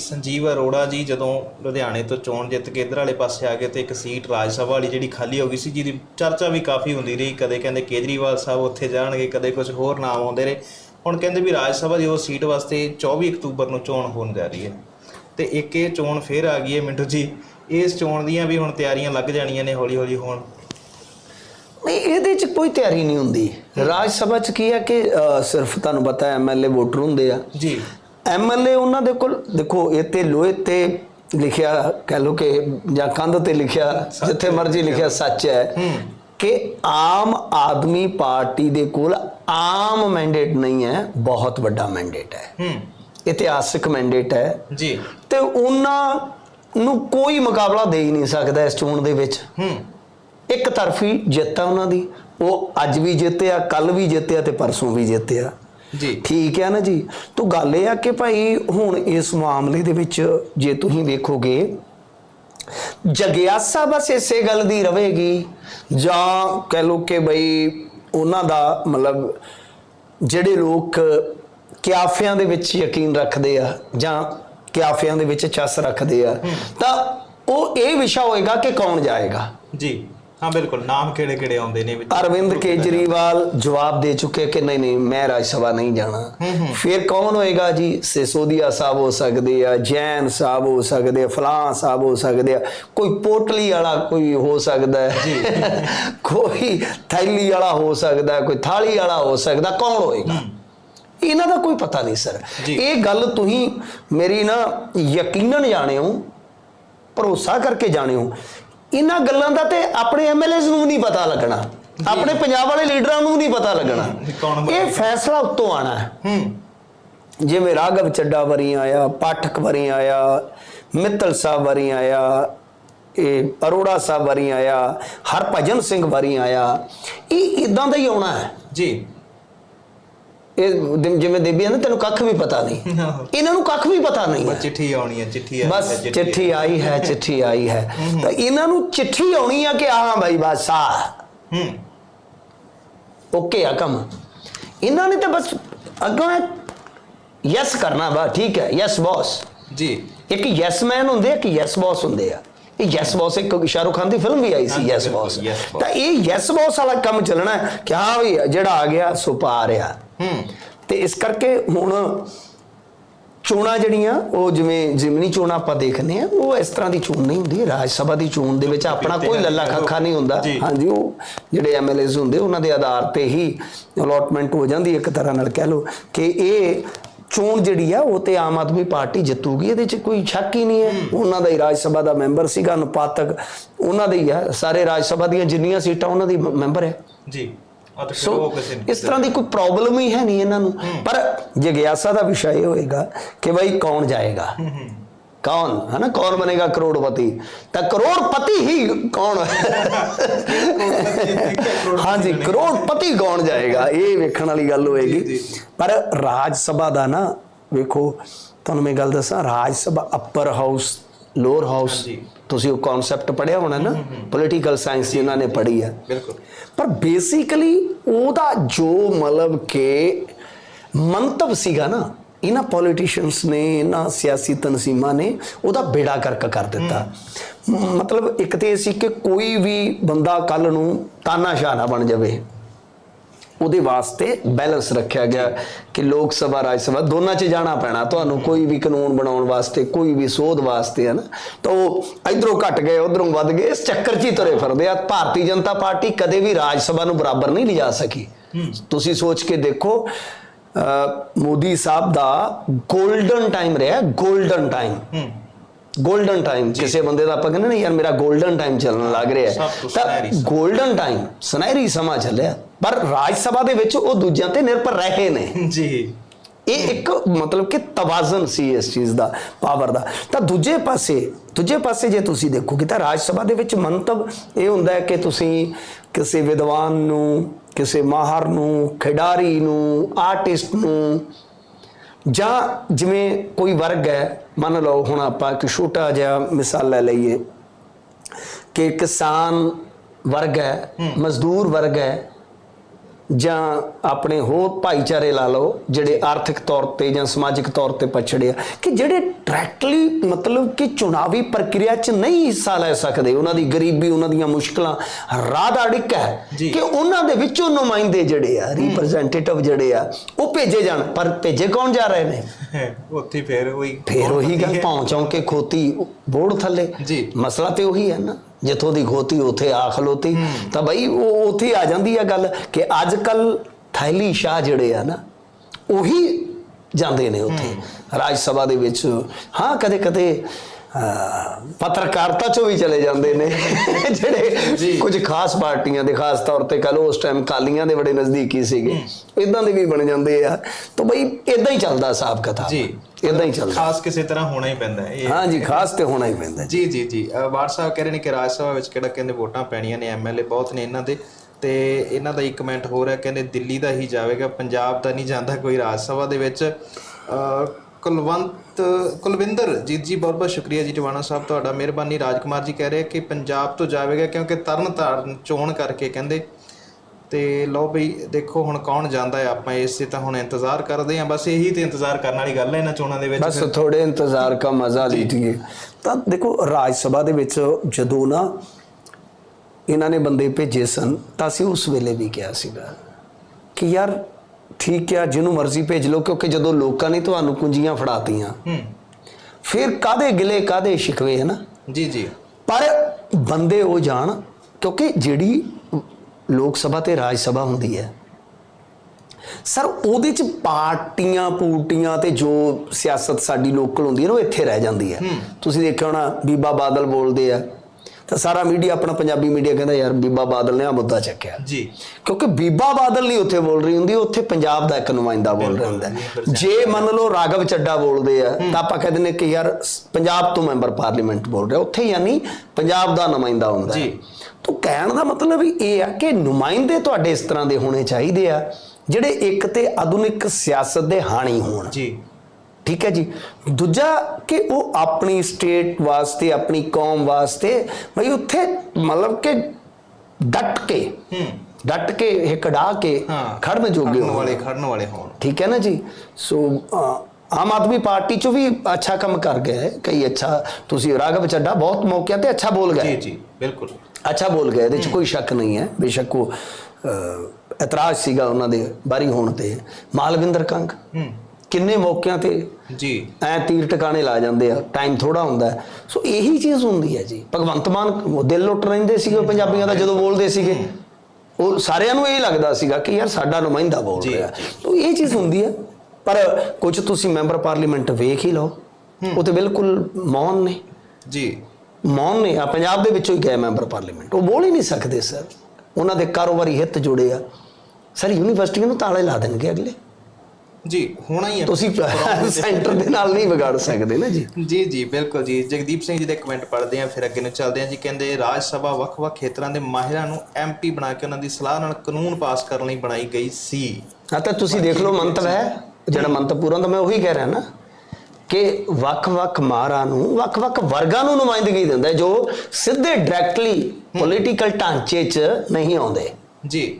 ਸੰਜੀਵ ਅਰੋੜਾ ਜੀ ਜਦੋਂ ਲੁਧਿਆਣੇ ਤੋਂ ਚੋਣ ਜਿੱਤ ਕੇ ਇਧਰ ਵਾਲੇ ਪਾਸੇ ਆ ਗਏ ਤੇ ਇੱਕ ਸੀਟ ਰਾਜ ਸਭਾ ਵਾਲੀ ਜਿਹੜੀ ਖਾਲੀ ਹੋ ਗਈ ਸੀ ਜਿਹਦੀ ਚਰਚਾ ਵੀ ਕਾਫੀ ਹੁੰਦੀ ਰਹੀ। ਕਦੇ ਕਹਿੰਦੇ ਕੇਜਰੀਵਾਲ ਸਾਹਿਬ ਉੱਥੇ ਜਾਣਗੇ ਕਦੇ ਕੁਝ ਹੋਰ ਨਾਮ ਆਉਂਦੇ ਰਹੇ। ਹੁਣ ਕਹਿੰਦੇ ਵੀ ਰਾਜ ਸਭਾ ਦੀ ਉਹ ਸੀਟ ਵਾਸਤੇ 24 ਅਕਤੂਬਰ ਨੂੰ ਚੋਣ ਹੋਣ ਜਾ ਰਹੀ ਹੈ। ਤੇ ਇੱਕ ਇਹ ਚੋਣ ਫੇਰ ਆ ਗਈ ਹੈ ਮਿੰਟੂ ਜੀ। ਇਸ ਚੋਣ ਦੀਆਂ ਵੀ ਹੁਣ ਤਿਆਰੀਆਂ ਲੱਗ ਜਾਣੀਆਂ ਨੇ ਹੌਲੀ ਹੌਲੀ ਹੋਣ। ਨਹੀਂ ਇਹਦੇ ਚ ਕੋਈ ਤਿਆਰੀ ਨਹੀਂ ਹੁੰਦੀ। ਰਾਜ ਸਭਾ ਚ ਕੀ ਹੈ ਕਿ ਸਿਰਫ ਤੁਹਾਨੂੰ ਪਤਾ ਐਮਐਲਏ ਵੋਟਰ ਹੁੰਦੇ ਆ। ਜੀ। ਐਮਐਲਏ ਉਹਨਾਂ ਦੇ ਕੋਲ ਦੇਖੋ ਇਹ ਤੇ ਲੋਹੇ ਤੇ ਲਿਖਿਆ ਕਹਿ ਲੋ ਕਿ ਜਾਂ ਕੰਧ ਤੇ ਲਿਖਿਆ ਜਿੱਥੇ ਮਰਜ਼ੀ ਲਿਖਿਆ ਸੱਚ ਹੈ ਕਿ ਆਮ ਆਦਮੀ ਪਾਰਟੀ ਦੇ ਕੋਲ ਆਮ ਮੈਂਡੇਟ ਨਹੀਂ ਹੈ ਬਹੁਤ ਵੱਡਾ ਮੈਂਡੇਟ ਹੈ। ਇਤਿਹਾਸਿਕ ਮੈਂਡੇਟ ਹੈ। ਜੀ। ਤੇ ਉਹਨਾਂ ਨੂੰ ਕੋਈ ਮੁਕਾਬਲਾ ਦੇ ਹੀ ਨਹੀਂ ਸਕਦਾ ਇਸ ਚੋਣ ਦੇ ਵਿੱਚ। ਇੱਕ ਤਰਫੀ ਜਿੱਤ ਆ ਉਹਨਾਂ ਦੀ ਉਹ ਅੱਜ ਵੀ ਜਿੱਤਿਆ ਕੱਲ ਵੀ ਜਿੱਤਿਆ ਤੇ ਪਰਸੋਂ ਵੀ ਜਿੱਤਿਆ। ਜੀ। ਠੀਕ ਹੈ ਨਾ ਜੀ? ਤੋ ਗੱਲ ਇਹ ਆ ਕਿ ਭਾਈ ਹੁਣ ਇਸ ਮਾਮਲੇ ਦੇ ਵਿੱਚ ਜੇ ਤੁਸੀਂ ਵੇਖੋਗੇ ਜਗਿਆਸਾ ਬਸ ਇਸੇ ਗੱਲ ਦੀ ਰਵੇਗੀ ਜਾਂ ਕਹਿ ਲੋ ਕਿ ਬਈ ਉਹਨਾਂ ਦਾ ਮਤਲਬ ਜਿਹੜੇ ਲੋਕ ਕਿਆਫਿਆਂ ਦੇ ਵਿੱਚ ਯਕੀਨ ਰੱਖਦੇ ਆ ਜਾਂ ਕਿਆਫਿਆਂ ਦੇ ਵਿੱਚ ਚਸ ਰੱਖਦੇ ਆ ਤਾਂ ਉਹ ਇਹ ਵਿਸ਼ਾ ਹੋਏਗਾ ਕਿ ਕੌਣ ਜਾਏਗਾ? ਜੀ। ਹਾਂ ਬਿਲਕੁਲ। ਨਾਮ ਕਿਹੜੇ ਕਿਹੜੇ ਆਉਂਦੇ ਨੇ ਵਿੱਚ? ਅਰਵਿੰਦ ਕੇਜਰੀਵਾਲ ਜਵਾਬ ਦੇ ਚੁੱਕੇ ਕਿ ਨਹੀਂ ਨਹੀਂ ਮੈਂ ਰਾਜ ਸਭਾ ਨਹੀਂ ਜਾਣਾ। ਫਿਰ ਕੌਣ ਹੋਏਗਾ ਜੀ? ਸਿਸੋਦੀਆ ਸਾਹਿਬ ਹੋ ਸਕਦੇ ਆ ਜੈਨ ਸਾਹਿਬ ਹੋ ਸਕਦੇ ਆ ਫਲਾਂ ਸਾਹਿਬ ਹੋ ਸਕਦੇ ਆ। ਕੋਈ ਪੋਟਲੀ ਵਾਲਾ ਕੋਈ ਹੋ ਸਕਦਾ ਹੈ। ਕੋਈ ਥੈਲੀ ਵਾਲਾ ਹੋ ਸਕਦਾ ਹੈ ਕੋਈ ਥਾਲੀ ਵਾਲਾ ਹੋ ਸਕਦਾ ਕੌਣ ਹੋਏਗਾ? ਇਹਨਾਂ ਦਾ ਕੋਈ ਪਤਾ ਨਹੀਂ ਸਰ। ਇਹ ਗੱਲ ਤੁਸੀਂ ਮੇਰੀ ਨਾ ਯਕੀਨਨ ਜਾਣਿਓ ਭਰੋਸਾ ਕਰਕੇ ਜਾਣਿਓ ਇਹਨਾਂ ਗੱਲਾਂ ਦਾ ਤੇ ਆਪਣੇ ਐਮਐਲਏਸ ਨੂੰ ਵੀ ਨਹੀਂ ਪਤਾ ਲੱਗਣਾ। ਆਪਣੇ ਪੰਜਾਬ ਵਾਲੇ ਲੀਡਰਾਂ ਨੂੰ ਵੀ ਨਹੀਂ ਪਤਾ ਲੱਗਣਾ। ਇਹ ਫੈਸਲਾ ਉੱਤੋਂ ਆਣਾ ਹੈ। ਹੂੰ। ਜਿਵੇਂ ਰਾਘਵ ਚੱਡਾ ਵਰੀ ਆਇਆ ਪਾਠਕ ਵਰੀ ਆਇਆ ਮਿੱਤਲ ਸਾਹਿਬ ਵਰੀ ਆਇਆ ਇਹ ਅਰੋੜਾ ਸਾਹਿਬ ਵਰੀ ਆਇਆ ਹਰਭਜਨ ਸਿੰਘ ਵਰੀ ਆਇਆ। ਇਹ ਇਦਾਂ ਦਾ ਹੀ ਆਉਣਾ ਹੈ। ਜੀ। ਇਹ ਜਿਵੇਂ ਦੇਬੀਆਂ ਨੇ ਤੈਨੂੰ ਕੱਖ ਵੀ ਪਤਾ ਨਹੀਂ। ਇਹਨਾਂ ਨੂੰ ਕੱਖ ਵੀ ਪਤਾ ਨਹੀਂ ਹੈ। ਚਿੱਠੀ ਆਉਣੀ ਹੈ ਚਿੱਠੀ ਆ ਬਸ ਚਿੱਠੀ ਆਈ ਹੈ। ਚਿੱਠੀ ਆਈ ਹੈ। ਤਾਂ ਇਹਨਾਂ ਨੂੰ ਚਿੱਠੀ ਆਉਣੀ ਆ ਕਿ ਹਾਂ ਭਾਈ ਬਸ ਆ। ਹੂੰ। ਓਕੇ ਆ ਕੰਮ। ਇਹਨਾਂ ਨੇ ਤਾਂ ਬਸ ਅੱਗੋਂ ਯੈਸ ਕਰਨਾ ਬਾ ਠੀਕ ਹੈ ਯੈਸ ਬੌਸ ਜੀ। ਇੱਕ ਯੈਸ ਮੈਨ ਹੁੰਦੇ ਆ ਕਿ ਯੈਸ ਬੌਸ ਹੁੰਦੇ ਆ। ਇਹ ਯੈਸ ਬੌਸ ਇੱਕ ਸ਼ਾਹਰੁਖ ਖਾਨ ਦੀ ਫਿਲਮ ਵੀ ਆਈ ਸੀ ਹਾਂਜੀ, ਯੈਸ ਬਿਲਕੁਲ, ਬੌਸ yes boss। ਤਾਂ ਇਹ ਯੈਸ ਬੌਸ ਵਾਲਾ ਕੰਮ ਚੱਲਣਾ ਹੈ ਕਿ ਹਾਂ ਵੀ ਜਿਹੜਾ ਆ ਗਿਆ ਸੋ ਪਾ ਰਿਹਾ। ਹੂੰ। ਤੇ ਇਸ ਕਰਕੇ ਹੁਣ ਚੋਣਾਂ ਜਿਹੜੀਆਂ ਉਹ ਜਿਵੇਂ ਜਿਮਨੀ ਚੋਣਾਂ ਆਪਾਂ ਦੇਖਨੇ ਆ ਉਹ ਇਸ ਤਰ੍ਹਾਂ ਦੀ ਚੋਣ ਨਹੀਂ ਹੁੰਦੀ। ਰਾਜ ਸਭਾ ਦੀ ਚੋਣ ਦੇ ਵਿੱਚ ਆਪਣਾ ਕੋਈ ਲੱਲਾ ਖੱਖਾ ਨਹੀਂ ਹੁੰਦਾ। ਹਾਂਜੀ ਉਹ ਜਿਹੜੇ ਐਮਐਲਏਜ਼ ਹੁੰਦੇ ਉਹਨਾਂ ਦੇ ਆਧਾਰ ਤੇ ਹੀ ਅਲੋਟਮੈਂਟ ਹੋ ਜਾਂਦੀ ਇੱਕ ਤਰ੍ਹਾਂ ਨਾਲ ਕਹਿ ਲਓ ਕਿ ਇਹ ਚੋਣ ਜਿਹੜੀ ਆ ਉਹ ਤੇ ਆਮ ਆਦਮੀ ਪਾਰਟੀ ਜਿੱਤੂਗੀ। ਇਹਦੇ 'ਚ ਕੋਈ ਸ਼ੱਕ ਹੀ ਨਹੀਂ ਹੈ। ਉਹਨਾਂ ਦਾ ਹੀ ਰਾਜ ਸਭਾ ਦਾ ਮੈਂਬਰ ਸੀਗਾ ਅਨੁਪਾਤਕ। ਉਹਨਾਂ ਦੇ ਹੀ ਹੈ ਸਾਰੇ ਰਾਜ ਸਭਾ ਦੀਆਂ ਜਿੰਨੀਆਂ ਸੀਟਾਂ ਉਹਨਾਂ ਦੀ ਮੈਂਬਰ ਹੈ। ਜੀ। ਆ ਸੋ ਇਸ ਤਰ੍ਹਾਂ ਦੀ ਕੋਈ ਪ੍ਰੋਬਲਮ ਹੀ ਹੈ ਨਹੀਂ ਇਹਨਾਂ ਨੂੰ। ਪਰ ਜਿਗਿਆਸਾ ਦਾ ਵਿਸ਼ਾ ਇਹ ਹੋਏਗਾ ਕਿ ਭਾਈ ਕੌਣ ਜਾਏਗਾ? ਕੌਣ ਹੈ। ਨਾ ਕੌਣ ਬਣੇਗਾ ਕਰੋੜਪਤੀ? ਤਾਂ ਕਰੋੜਪਤੀ ਹੀ ਕੌਣ? ਹਾਂਜੀ ਕਰੋੜਪਤੀ ਕੌਣ ਜਾਏਗਾ? ਇਹ ਵੇਖਣ ਵਾਲੀ ਗੱਲ ਹੋਏਗੀ। ਪਰ ਰਾਜ ਸਭਾ ਦਾ ਨਾ ਵੇਖੋ ਤੁਹਾਨੂੰ ਮੈਂ ਗੱਲ ਦੱਸਾਂ Rajya Sabha upper house lower house. ਤੁਸੀਂ ਉਹ ਕਨਸੈਪਟ ਪੜਿਆ ਹੋਣਾ ਨਾ ਪੋਲੀਟੀਕਲ ਸਾਇੰਸ ਜਿਨ੍ਹਾਂ ਨੇ ਪੜ੍ਹੀ ਹੈ ਬਿਲਕੁਲ। ਪਰ ਬੇਸਿਕਲੀ ਉਹਦਾ ਜੋ ਮਤਲਬ ਕਿ ਮੰਤਵ ਸੀਗਾ ਨਾ ਇਹਨਾਂ ਪੋਲੀਟੀਸ਼ੀਅਨਸ ਨੇ ਇਹਨਾਂ ਸਿਆਸੀ ਤਨਜ਼ੀਮਾਂ ਨੇ ਉਹਦਾ ਬੇੜਾ ਕਰਕ ਕਰ ਦਿੱਤਾ। ਮਤਲਬ ਇੱਕ ਤੇ ਇਹ ਸੀ ਕਿ ਕੋਈ ਵੀ ਬੰਦਾ ਕੱਲ ਨੂੰ ਤਾਨਾਸ਼ਾਹ ਨਾ ਬਣ ਜਾਵੇ। ਉਹਦੇ ਵਾਸਤੇ ਬੈਲੈਂਸ ਰੱਖਿਆ ਗਿਆ ਕਿ ਲੋਕ ਸਭਾ ਰਾਜ ਸਭਾ ਦੋਨਾਂ 'ਚ ਜਾਣਾ ਪੈਣਾ। ਤੁਹਾਨੂੰ ਕੋਈ ਵੀ ਕਾਨੂੰਨ ਬਣਾਉਣ ਵਾਸਤੇ ਕੋਈ ਵੀ ਸੋਧ ਵਾਸਤੇ ਹੈ ਨਾ ਤਾਂ ਉਹ ਇਧਰੋਂ ਘਟ ਗਏ ਉਧਰੋਂ ਵੱਧ ਗਏ ਇਸ ਚੱਕਰ 'ਚ ਹੀ ਤੁਰੇ ਫਿਰਦੇ ਆ। ਭਾਰਤੀ ਜਨਤਾ ਪਾਰਟੀ ਕਦੇ ਵੀ ਰਾਜ ਸਭਾ ਨੂੰ ਬਰਾਬਰ ਨਹੀਂ ਲਿਜਾ ਸਕੀ। ਤੁਸੀਂ ਸੋਚ ਕੇ ਦੇਖੋ ਮੋਦੀ ਸਾਹਿਬ ਦਾ 골ਡਨ ਟਾਈਮ ਰਿਹਾ 골ਡਨ ਟਾਈਮ ਗੋਲਡਨ ਟਾਈਮ ਕਿਸੇ ਬੰਦੇ ਦਾ ਆਪਾਂ ਕਹਿੰਦੇ ਨਾ ਯਾਰ ਮੇਰਾ ਗੋਲਡਨ ਟਾਈਮ ਚੱਲਣ ਲੱਗ ਰਿਹਾ ਤਾਂ ਗੋਲਡਨ ਟਾਈਮ ਸੁਨਹਿਰੀ ਸਮਾਂ ਚੱਲਿਆ। ਪਰ ਰਾਜ ਸਭਾ ਦੇ ਵਿੱਚ ਉਹ ਦੂਜਿਆਂ ਤੇ ਨਿਰਭਰ ਰਹੇ ਨੇ। ਜੀ। ਇਹ ਇੱਕ ਮਤਲਬ ਕਿ ਤਵਾਜ਼ਨ ਸੀ ਇਸ ਚੀਜ਼ ਦਾ ਪਾਵਰ ਦਾ। ਤਾਂ ਦੂਜੇ ਪਾਸੇ ਦੂਜੇ ਪਾਸੇ ਜੇ ਤੁਸੀਂ ਦੇਖੋਗੇ ਤਾਂ ਰਾਜ ਸਭਾ ਦੇ ਵਿੱਚ ਮੰਤਵ ਇਹ ਹੁੰਦਾ ਹੈ ਕਿ ਤੁਸੀਂ ਕਿਸੇ ਵਿਦਵਾਨ ਨੂੰ ਕਿਸੇ ਮਾਹਰ ਨੂੰ ਖਿਡਾਰੀ ਨੂੰ ਆਰਟਿਸਟ ਨੂੰ ਜਾਂ ਜਿਵੇਂ ਕੋਈ ਵਰਗ ਹੈ ਮੰਨ ਲਓ ਹੁਣ ਆਪਾਂ ਇੱਕ ਛੋਟਾ ਜਿਹਾ ਮਿਸਾਲ ਲੈ ਲਈਏ ਕਿ ਕਿਸਾਨ ਵਰਗ ਹੈ ਮਜ਼ਦੂਰ ਵਰਗ ਹੈ ਜਾਂ ਆਪਣੇ ਹੋਰ ਭਾਈਚਾਰੇ ਲਾ ਲਓ ਜਿਹੜੇ ਆਰਥਿਕ ਤੌਰ ਤੇ ਜਾਂ ਸਮਾਜਿਕ ਤੌਰ ਤੇ ਪਛੜੇ ਆ ਕਿ ਜਿਹੜੇ ਡਾਇਰੈਕਟਲੀ ਮਤਲਬ ਕਿ ਚੁਣਾਵੀ ਪ੍ਰਕਿਰਿਆ 'ਚ ਨਹੀਂ ਹਿੱਸਾ ਲੈ ਸਕਦੇ ਉਹਨਾਂ ਦੀ ਗਰੀਬੀ ਉਹਨਾਂ ਦੀਆਂ ਮੁਸ਼ਕਲਾਂ ਰਾਹ ਦਾ ਅੜਿੱਕਾ ਹੈ। ਕਿ ਉਹਨਾਂ ਦੇ ਵਿੱਚੋਂ ਨੁਮਾਇੰਦੇ ਜਿਹੜੇ ਆ ਰਿਪਰੈਜ਼ੈਂਟੇਟਿਵ ਜਿਹੜੇ ਆ ਉਹ ਭੇਜੇ ਜਾਣ ਪਰ ਭੇਜੇ ਕੌਣ ਜਾ ਰਹੇ ਨੇ? ਉੱਥੇ ਫੇਰ ਉਹੀ ਫੇਰ ਉਹੀ ਗੱਲ ਪਹੁੰਚੋਂ ਕੇ ਖੋਤੀ ਬੋੜ ਥੱਲੇ। ਮਸਲਾ ਤੇ ਉਹੀ ਹੈ ਨਾ। ਜਿੱਥੋਂ ਦੀ ਖੋਤੀ ਉੱਥੇ ਆ ਖਲੋਤੀ। ਤਾਂ ਬਈ ਉਹ ਉੱਥੇ ਆ ਜਾਂਦੀ ਹੈ ਗੱਲ ਕਿ ਅੱਜ ਕੱਲ ਥੈਲੀ ਸ਼ਾਹ ਜਿਹੜੇ ਆ ਨਾ ਉਹੀ ਜਾਂਦੇ ਨੇ ਉੱਥੇ। ਰਾਜ ਸਭਾ ਦੇ ਵਿੱਚ ਹਾਂ ਕਦੇ ਕਦੇ ਪੱਤਰਕਾਰਤਾ ਚੋਂ ਵੀ ਚਲੇ ਜਾਂਦੇ ਨੇ। ਜਿਹੜੇ ਕੁਝ ਖਾਸ ਪਾਰਟੀਆਂ ਦੇ ਖਾਸ ਤੌਰ ਤੇ ਕਹ ਲਓ ਉਸ ਟਾਈਮ ਕਾਲੀਆਂ ਦੇ ਬੜੇ ਨਜ਼ਦੀਕੀ ਸੀਗੇ। ਇਦਾਂ ਦੇ ਵੀ ਬਣ ਜਾਂਦੇ ਆ। ਤਾਂ ਬਈ ਇਦਾਂ ਹੀ ਚੱਲਦਾ ਹਿਸਾਬ ਕਿਤਾਬ। ਜੀ। ਇਦਾਂ ਹੀ ਚੱਲਦਾ। ਖਾਸ ਕਿਸੇ ਤਰ੍ਹਾਂ ਹੋਣਾ ਹੀ ਪੈਂਦਾ ਹੈ। ਇਹ ਹਾਂ ਜੀ ਖਾਸ ਤੇ ਹੋਣਾ ਹੀ ਪੈਂਦਾ ਜੀ। ਜੀ ਜੀ ਬਾੜ ਸਾਹਿਬ ਕਹਿ ਰਹੇ ਨੇ ਕਿ ਰਾਜ ਸਭਾ ਵਿੱਚ ਕਿਹੜਾ ਕਹਿੰਦੇ ਵੋਟਾਂ ਪੈਣੀਆਂ ਨੇ ਐਮਐਲਏ ਬਹੁਤ ਨੇ ਇਹਨਾਂ ਦੇ। ਤੇ ਇਹਨਾਂ ਦਾ ਇੱਕ ਕਮੈਂਟ ਹੋਰ ਹੈ ਕਹਿੰਦੇ ਦਿੱਲੀ ਦਾ ਹੀ ਜਾਵੇਗਾ ਪੰਜਾਬ ਦਾ ਨਹੀਂ ਜਾਂਦਾ ਕੋਈ ਰਾਜ ਸਭਾ ਦੇ ਵਿੱਚ। ਕੁਲਵੰਤ, ਕੁਲਵਿੰਦਰ ਜੀਤ ਜੀ, ਬਹੁਤ ਬਹੁਤ ਸ਼ੁਕਰੀਆ ਜੀ ਟਵਾਣਾ ਸਾਹਿਬ ਤੁਹਾਡਾ। ਮਿਹਰਬਾਨੀ ਰਾਜਕੁਮਾਰ ਜੀ ਕਹਿ ਰਹੇ ਕਿ ਪੰਜਾਬ ਤੋਂ ਜਾਵੇਗਾ ਕਿਉਂਕਿ ਤਰਨ ਤਾਰਨ ਚੋਣ ਕਰਕੇ ਕਹਿੰਦੇ। ਤੇ ਲਓ ਬਈ, ਦੇਖੋ ਹੁਣ ਕੌਣ ਜਾਂਦਾ ਹੈ, ਆਪਾਂ ਇਸੇ ਤਾਂ ਹੁਣ ਇੰਤਜ਼ਾਰ ਕਰਦੇ ਹਾਂ। ਬਸ ਇਹੀ ਤੇ ਇੰਤਜ਼ਾਰ ਕਰਨ ਵਾਲੀ ਗੱਲ ਹੈ ਇਹਨਾਂ ਚੋਣਾਂ ਦੇ ਵਿੱਚ। ਬਸ ਥੋੜੇ ਇੰਤਜ਼ਾਰ ਦਾ ਮਜ਼ਾ ਲੀਜੀਏ। ਤਾਂ ਦੇਖੋ, ਰਾਜ ਸਭਾ ਦੇ ਵਿੱਚ ਜਦੋਂ ਨਾ ਇਹਨਾਂ ਨੇ ਬੰਦੇ ਭੇਜੇ ਸਨ, ਤਾਂ ਅਸੀਂ ਉਸ ਵੇਲੇ ਵੀ ਕਿਹਾ ਸੀਗਾ ਕਿ ਯਾਰ ਠੀਕ ਹੈ ਜਿਹਨੂੰ ਮਰਜ਼ੀ ਭੇਜ ਲਓ ਕਿਉਂਕਿ ਜਦੋਂ ਲੋਕਾਂ ਨੇ ਤੁਹਾਨੂੰ ਕੁੰਜੀਆਂ ਫੜਾਤੀਆਂ ਹੂੰ। ਫਿਰ ਕਾਦੇ ਗਿਲੇ ਕਾਦੇ ਸ਼ਿਕਵੇ ਹੈ ਨਾ? ਜੀ ਜੀ। ਪਰ ਬੰਦੇ ਉਹ ਜਾਣ ਕਿਉਂਕਿ ਜਿਹੜੀ ਲੋਕ ਸਭਾ ਤੇ ਰਾਜ ਸਭਾ ਹੁੰਦੀ ਹੈ ਸਰ ਉਹਦੇ ਚ ਪਾਰਟੀਆਂ ਪੂਟੀਆਂ ਤੇ ਜੋ ਸਿਆਸਤ ਸਾਡੀ ਲੋਕਲ ਹੁੰਦੀ ਹੈ ਨਾ ਉਹ ਇੱਥੇ ਰਹਿ ਜਾਂਦੀ ਹੈ। ਤੁਸੀਂ ਦੇਖਿਆ ਹੋਣਾ ਬੀਬਾ ਬਾਦਲ ਬੋਲਦੇ ਆ ਤਾਂ ਸਾਰਾ ਮੀਡੀਆ ਆਪਣਾ ਪੰਜਾਬੀ ਮੀਡੀਆ ਕਹਿੰਦਾ ਯਾਰ ਬੀਬਾ ਬਾਦਲ ਨੇ ਆ ਮੁੱਦਾ ਚੱਕਿਆ। ਜੀ। ਕਿਉਂਕਿ ਬੀਬਾ ਬਾਦਲ ਨਹੀਂ ਉੱਥੇ ਬੋਲ ਰਹੀ ਹੁੰਦੀ ਉੱਥੇ ਪੰਜਾਬ ਦਾ ਇੱਕ ਨੁਮਾਇੰਦਾ ਬੋਲ ਰਿਹਾ ਹੁੰਦਾ। ਜੇ ਮੰਨ ਲਓ ਰਾਘਵ ਚੱਡਾ ਬੋਲਦੇ ਆ ਤਾਂ ਆਪਾਂ ਕਹਿੰਦੇ ਨੇ ਕਿ ਯਾਰ ਪੰਜਾਬ ਤੋਂ ਮੈਂਬਰ ਪਾਰਲੀਮੈਂਟ ਬੋਲ ਰਿਹਾ। ਉੱਥੇ ਯਾਨੀ ਪੰਜਾਬ ਦਾ ਨੁਮਾਇੰਦਾ ਹੁੰਦਾ ਜੀ। ਤਾਂ ਕਹਿਣ ਦਾ ਮਤਲਬ ਇਹ ਆ ਕਿ ਨੁਮਾਇੰਦੇ ਤੁਹਾਡੇ ਇਸ ਤਰ੍ਹਾਂ ਦੇ ਹੋਣੇ ਚਾਹੀਦੇ ਆ ਜਿਹੜੇ ਇੱਕ ਤੇ ਆਧੁਨਿਕ ਸਿਆਸਤ ਦੇ ਹਾਣੀ ਹੋਣ। ਜੀ। ਠੀਕ ਹੈ ਜੀ। ਦੂਜਾ ਕਿ ਉਹ ਆਪਣੀ ਸਟੇਟ ਵਾਸਤੇ ਆਪਣੀ ਕੌਮ ਵਾਸਤੇ ਬਈ ਉੱਥੇ ਮਤਲਬ ਕਿ ਡਟ ਕੇ ਹੂੰ। ਡਟ ਕੇ ਹਿਕੜਾ ਕੇ ਖੜਨ ਜੋਗੇ ਹੋਣ। ਵਾਲੇ ਖੜਨ ਵਾਲੇ ਹੋਣ। ਠੀਕ ਹੈ ਨਾ ਜੀ। ਸੋ ਆਮ ਆਦਮੀ ਪਾਰਟੀ ਚ ਵੀ ਅੱਛਾ ਕੰਮ ਕਰ ਗਏ। ਕਈ ਅੱਛਾ ਤੁਸੀਂ ਰਾਘਵ ਚੱਡਾ ਬਹੁਤ ਮੌਕਿਆਂ ਤੇ ਅੱਛਾ ਬੋਲ ਜੀ ਗਏ। ਜੀ ਬਿਲਕੁਲ। ਅੱਛਾ ਬੋਲ ਗਏ ਇਹਦੇ ਚ ਕੋਈ ਸ਼ੱਕ ਨਹੀਂ ਹੈ। ਬੇਸ਼ੱਕ ਉਹ ਇਤਰਾਜ਼ ਸੀਗਾ ਉਹਨਾਂ ਦੇ ਬਾਰੀ ਹੋਣ ਤੇ। ਮਾਲਵਿੰਦਰ ਕੰਗ। ਹੂੰ। ਕਿੰਨੇ ਮੌਕਿਆਂ ਤੇ ਜੀ। ਐ ਤੀਰ ਟਿਕਾਣੇ ਲਾ ਜਾਂਦੇ ਆ ਟਾਈਮ ਥੋੜਾ ਹੁੰਦਾ। ਸੋ ਇਹੀ ਚੀਜ਼ ਹੁੰਦੀ ਹੈ ਜੀ। ਭਗਵੰਤ ਮਾਨ ਦਿਲ ਲੁੱਟ ਰਹਿੰਦੇ ਸੀਗੇ ਪੰਜਾਬੀਆਂ ਦਾ ਜਦੋਂ ਬੋਲਦੇ ਸੀਗੇ। ਉਹ ਸਾਰਿਆਂ ਨੂੰ ਇਹ ਲੱਗਦਾ ਸੀਗਾ ਕਿ ਯਾਰ ਸਾਡਾ ਨੁਮਾਇੰਦਾ ਬੋਲ ਰਿਹਾ। ਸੋ ਇਹ ਚੀਜ਼ ਹੁੰਦੀ ਹੈ। ਪਰ ਕੁਝ ਤੁਸੀਂ ਮੈਂਬਰ ਪਾਰਲੀਮੈਂਟ ਵੇਖ ਹੀ ਲਓ ਉਹ ਤੇ ਬਿਲਕੁਲ ਮੌਨ ਨੇ। ਜੀ। ਮੌਨ ਨੇ। ਆ ਪੰਜਾਬ ਦੇ ਵਿੱਚੋਂ ਹੀ ਗਏ ਮੈਂਬਰ ਪਾਰਲੀਮੈਂਟ। ਉਹ ਬੋਲ ਹੀ ਨਹੀਂ ਸਕਦੇ ਸਰ। ਉਹਨਾਂ ਦੇ ਕਾਰੋਬਾਰੀ ਹਿੱਤ ਜੁੜੇ ਆ। ਸਰ ਯੂਨੀਵਰਸਿਟੀਆਂ ਨੂੰ ਤਾਲੇ ਲਾ ਦੇਣਗੇ ਅਗਲੇ। ਜੀ ਹੋਣਾ ਹੀ ਹੈ। ਤੁਸੀਂ ਸੈਂਟਰ ਦੇ ਨਾਲ ਨਹੀਂ ਵਿਗਾੜ ਸਕਦੇ ਨਾ ਜੀ। ਜੀ ਜੀ ਬਿਲਕੁਲ ਜੀ। ਜਗਦੀਪ ਸਿੰਘ ਜੀ ਦੇ ਕਮੈਂਟ ਪੜ੍ਹਦੇ ਆਂ ਫਿਰ ਅੱਗੇ ਨੂੰ ਚੱਲਦੇ ਆਂ ਜੀ। ਕਹਿੰਦੇ ਰਾਜ ਸਭਾ ਵੱਖ-ਵੱਖ ਖੇਤਰਾਂ ਦੇ ਮਾਹਿਰਾਂ ਨੂੰ ਐਮਪੀ ਬਣਾ ਕੇ ਉਹਨਾਂ ਦੀ ਸਲਾਹ ਨਾਲ ਕਾਨੂੰਨ ਪਾਸ ਕਰਨ ਲਈ ਬਣਾਈ ਗਈ ਸੀ। ਹਾਂ ਤਾਂ ਤੁਸੀਂ ਦੇਖ ਲਓ ਮੰਤਵ ਹੈ ਜਿਹੜਾ ਮੰਤਵ ਤਾਂ ਮੈਂ ਉਹੀ ਕਹਿ ਰਿਹਾ ਨਾ ਕਿ ਵੱਖ-ਵੱਖ ਮਾਰਾਂ ਨੂੰ ਵੱਖ-ਵੱਖ ਵਰਗਾਂ ਨੂੰ ਨੁਮਾਇੰਦਗੀ ਦਿੰਦਾ ਜੋ ਸਿੱਧੇ ਡਾਇਰੈਕਟਲੀ ਪੋਲੀਟੀਕਲ ਢਾਂਚੇ 'ਚ ਨਹੀਂ ਆਉਂਦੇ। ਜੀ।